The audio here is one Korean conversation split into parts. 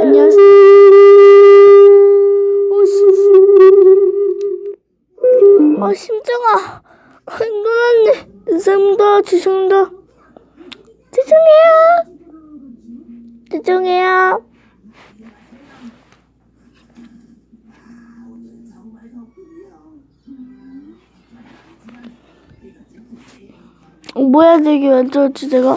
안녕하세요. 어, 심, 아, 심장아. 아, 놀랐네. 죄송합니다. 죄송합니다. 죄송해요. 죄송해요. 어, 뭐야, 되게 완전 주제가?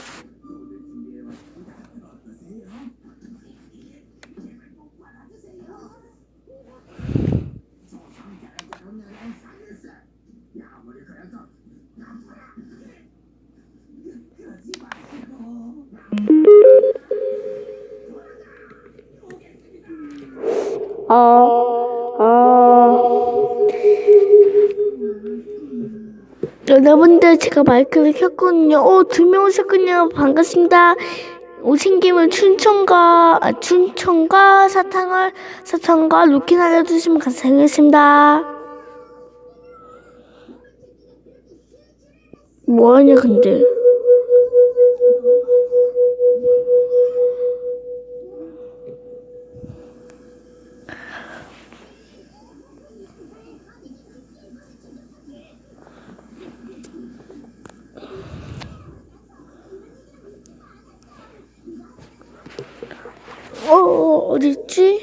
여러분들 제가 마이크를 켰거든요. 오, 두 명 오셨군요. 반갑습니다. 오신 김에 춘천과 아, 춘천과 사탕을 사탕과 루킨 알려주시면 감사하겠습니다. 뭐하냐 근데? 어, 어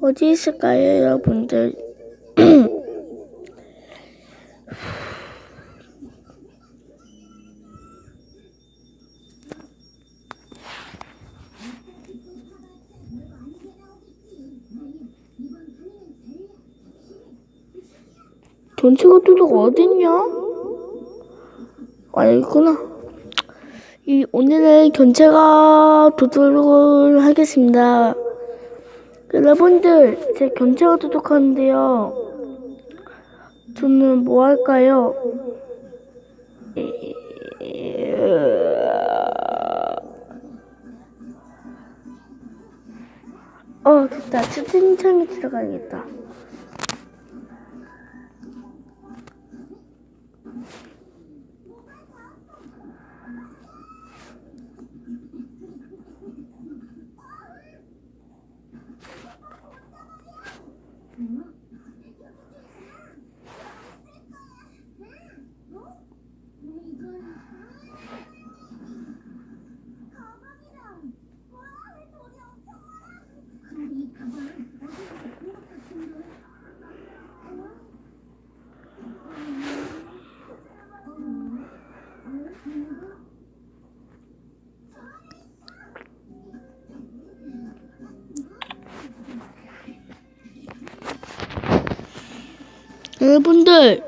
어디 있을까요, 여러분들? 전체가 뚜둑 어딨냐? 아, 여기구나. 이, 오늘은 견체가 도둑을 하겠습니다. 여러분들, 제 견체가 도둑하는데요. 저는 뭐 할까요? 어, 됐다. 채팅창에 들어가야겠다. 여러분들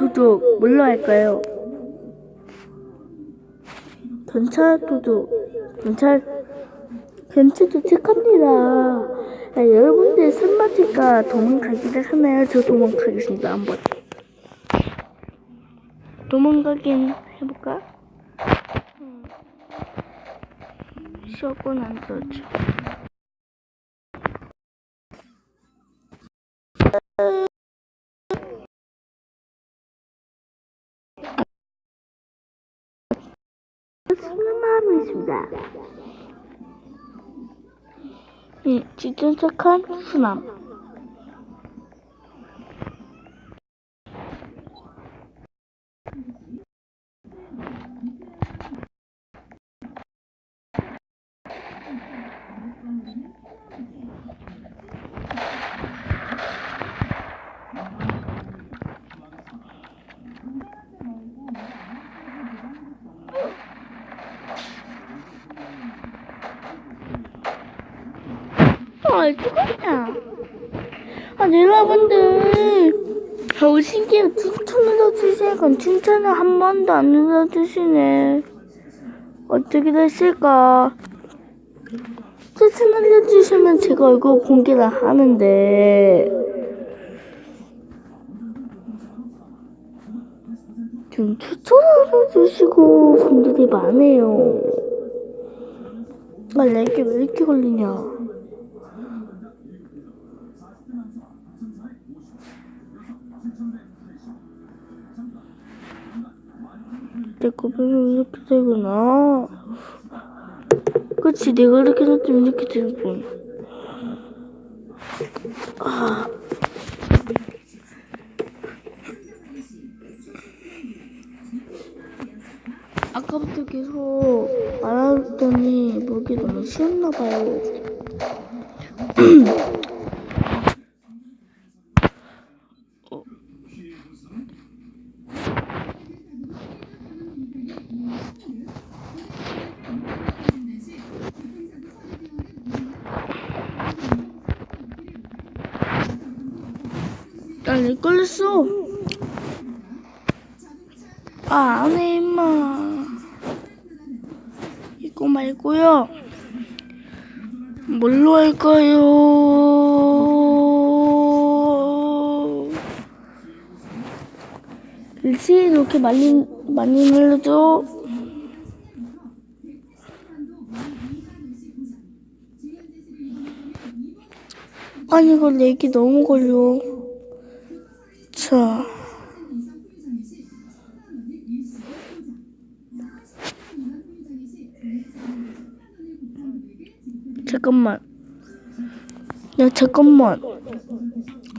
도둑 뭘로 할까요? 경찰 도둑 경찰 경찰 도둑합니다. 아, 여러분들 선마지가 도망가기를 하나요? 저 도망가겠습니다 한번. 도망가긴 해볼까? 음. 쉬었고 난거 죠. 무슨 마음 착한 수남. 아, 여러분들. 오신 김에 추천 눌러주시니까 칭찬을 한 번도 안 눌러주시네. 어떻게 됐을까? 추천 알려주시면 제가 얼굴 공개를 하는데. 좀 추천 알려주시고 분들이 많아요. 아, 렉이 왜 이렇게 걸리냐. 내 거변은 이렇게 되구나. 그치, 내가 이렇게 놨으면 이렇게 되군. 아. 아까부터 계속 말하더니 목이 너무 쉬었나봐요. 나렉 걸렸어. 아, 안 해, 임마. 이거 말고요. 뭘로 할까요? 글씨 이렇게 많이, 많이 눌러줘. 아니, 이거 렉이 너무 걸려. 자. 잠깐만. 야, 잠깐만.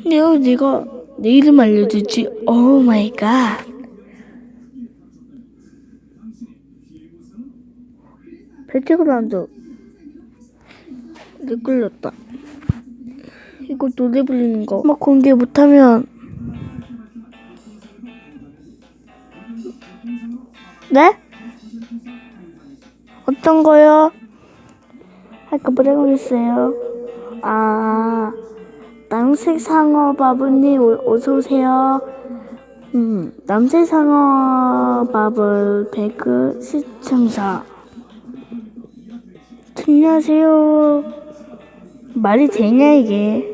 내가, 내가 내 이름 알려주지. 오 마이 갓. 배틀그라운드. 내 끌렸다. 이거 노래 부르는 거. 막 공개 못하면. 네? 어떤 거요? 할까 모르겠어요. 아, 남색 상어 바보님 어서 오세요. 음, 남색 상어 바보 배그 시청자. 안녕하세요. 말이 되냐 이게?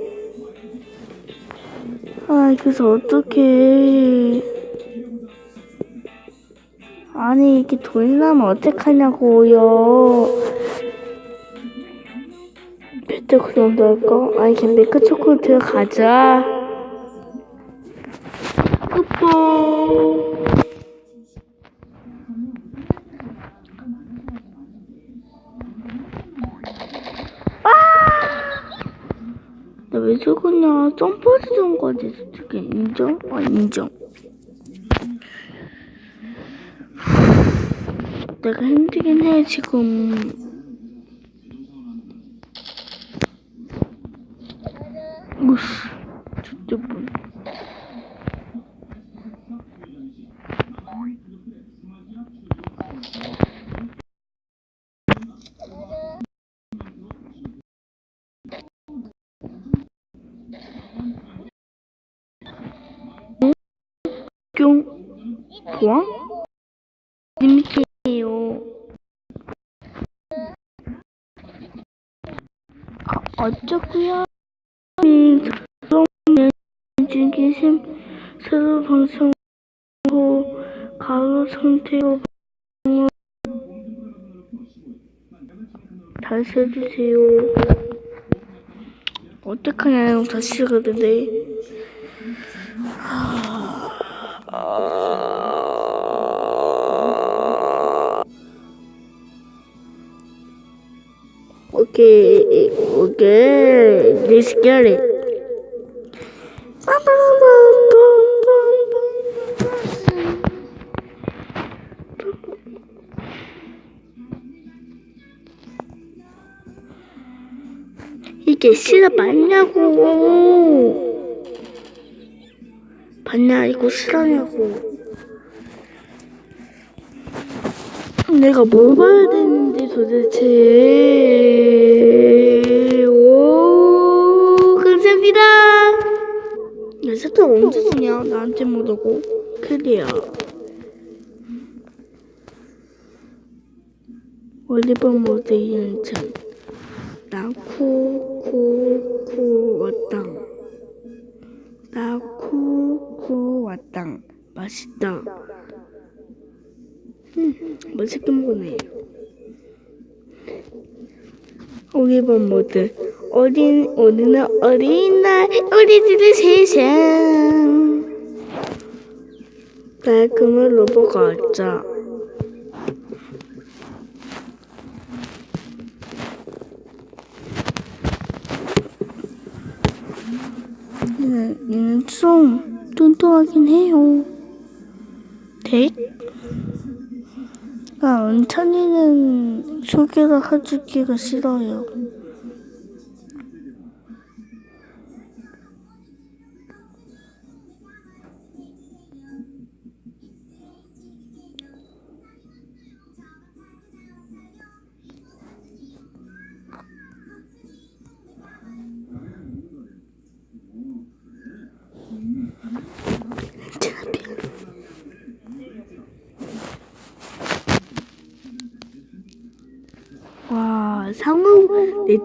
아, 그래서 어떻게? 아니 이렇게 돌리면 어떡하냐고요. 배트그라운드 할까? 아니 그냥 밀크초코 들어가자 뽀뽀 나왜 죽었냐 점프해서 죽은 거지 솔직히 인정? 아 인정 내가 힘들긴 해 지금 우씨, 저쪽 분. 뿅, 보안? 재밌게요. 아, 어쩌구요? 중계심 새로 방송 후 가로 상태로 다시 해주세요. 어떡하냐, 다시 가는데. 오 케이, 오케이, let's get it. 이게 실화 맞냐고. 봤냐? 이거 실화냐고 내가 뭘 봐야 되는데 도대체 오 감사합니다 야 사탕 언제 주냐? 나한테 못하고. 그래야. 월리번 모드 인천. 나쿠쿠쿠 왔당. 나쿠쿠 왔당. 맛있다. 음, 맛있게 먹네. 올리번 모드. 어린, 오늘은 어린이날, 우리들의 세상. 달콤한 로봇 가자. 얘는, 얘는 좀 뚱뚱하긴 해요. 대? 아, 은찬이는 소개를 해주기가 싫어요.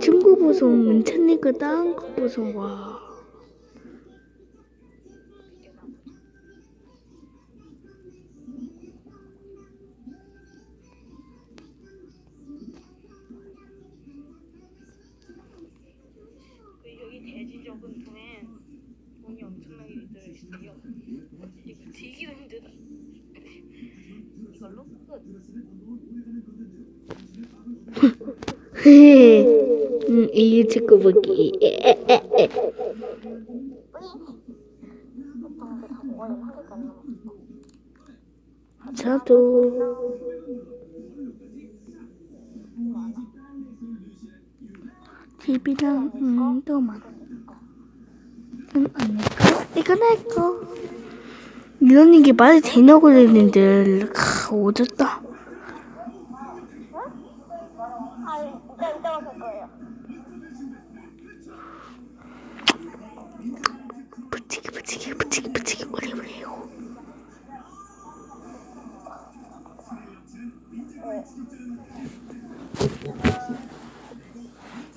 친구 보송, 은찬이가 따은 거 보송, 와. 돼지 적은 돈이 엄청나게 들어있어요. 이거 되기도 힘들다. 이걸로 끝. 응, 이게 친구 보기. 저도. 음, 또 많아. 응, 안 내꺼? 이거 내꺼. 이런 얘기 말이 되냐고 그랬는데, 크, 오졌다. 아, 이따 이따가 갈 거예요. 붙이기, 붙이기, 붙이기, 붙이기, 오래, 오래.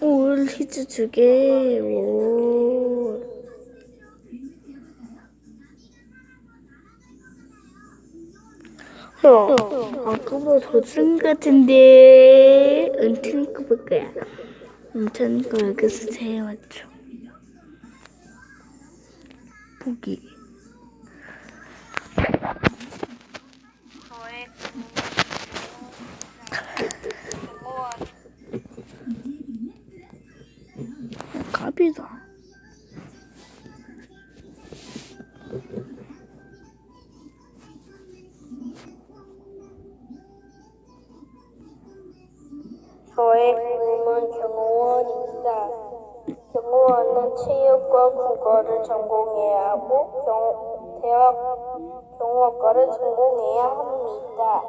올 히즈 두 개, 오. 어, 아까보다 더쓴 같은데. 거볼 거야. 거 여기서 제일 맞죠. 뭐 갑이다. 저의 꿈은 경호원입니다. 경호원은 체육과 국어를 전공해야 하고 경, 대학 경호학과를 전공해야 합니다.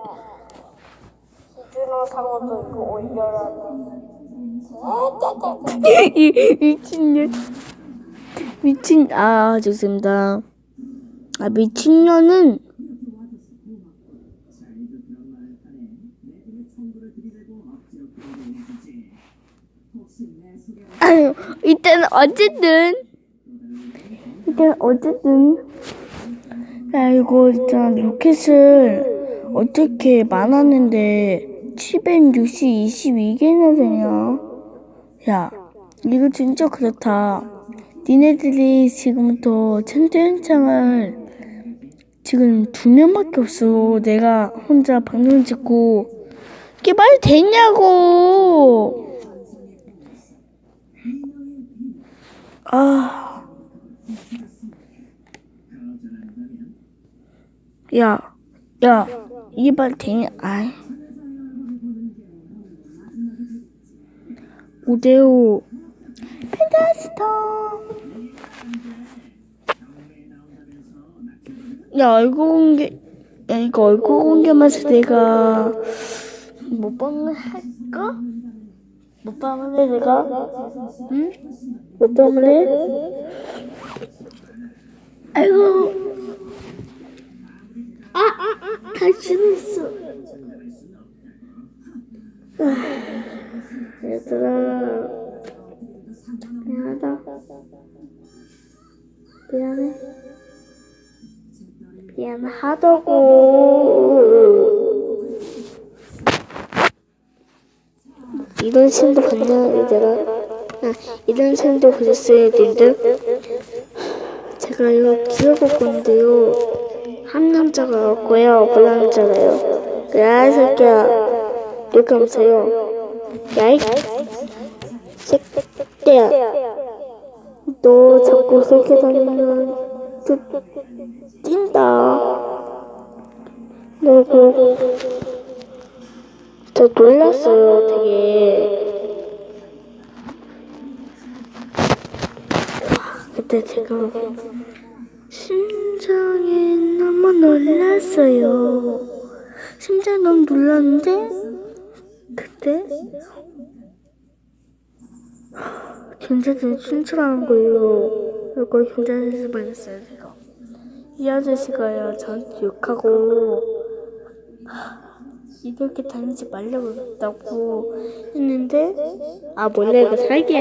기준어 상어도 이거 올려라는. 이 미친년. 미친 아 죄송합니다. 아 미친년은 아유 일단 어쨌든 일단 어쨌든 야 이거 일단 로켓을 어떻게 많았는데 760 22개나 되냐? 야, 이거 진짜 그렇다. 니네들이 지금부터 천재연창을 지금 두 명밖에 없어. 내가 혼자 방송 찍고 이게 말이 되냐고. 아, 야, 야, 말이 되냐? 아이. 5대5 펜타스터 야 얼굴 공개 야 이거 얼굴 공개만 해서 내가 못방을 할까? 못방을 해 내가? 응? 못방을 해? 아이고. 아, 넣었어. 아, 얘들아. 미안하다. 미안해. 미안하다고. 이런 신도 봤냐, 얘들아? 아, 이런 신도 보셨어요, 님들? 제가 이거 키워볼 건데요. 한 남자가 없고요, 두 남자가요. 야, 이 새끼야. 이렇게 하면서요. 야, 이 새끼야. 너 자꾸 그렇게 다니면 또 뛴다. 그리고 저 놀랐어요, 되게. 그때 제가 심장이 너무 놀랐어요. 심장이 너무 놀랐는데 그때 경찰들이 춤추라는 거예요. 그리고 경찰에서 말했어요, 제가. 이 아저씨가요, 저한테 욕하고 이렇게 다니지 말라고 했다고 했는데 아 몰래 이거 살게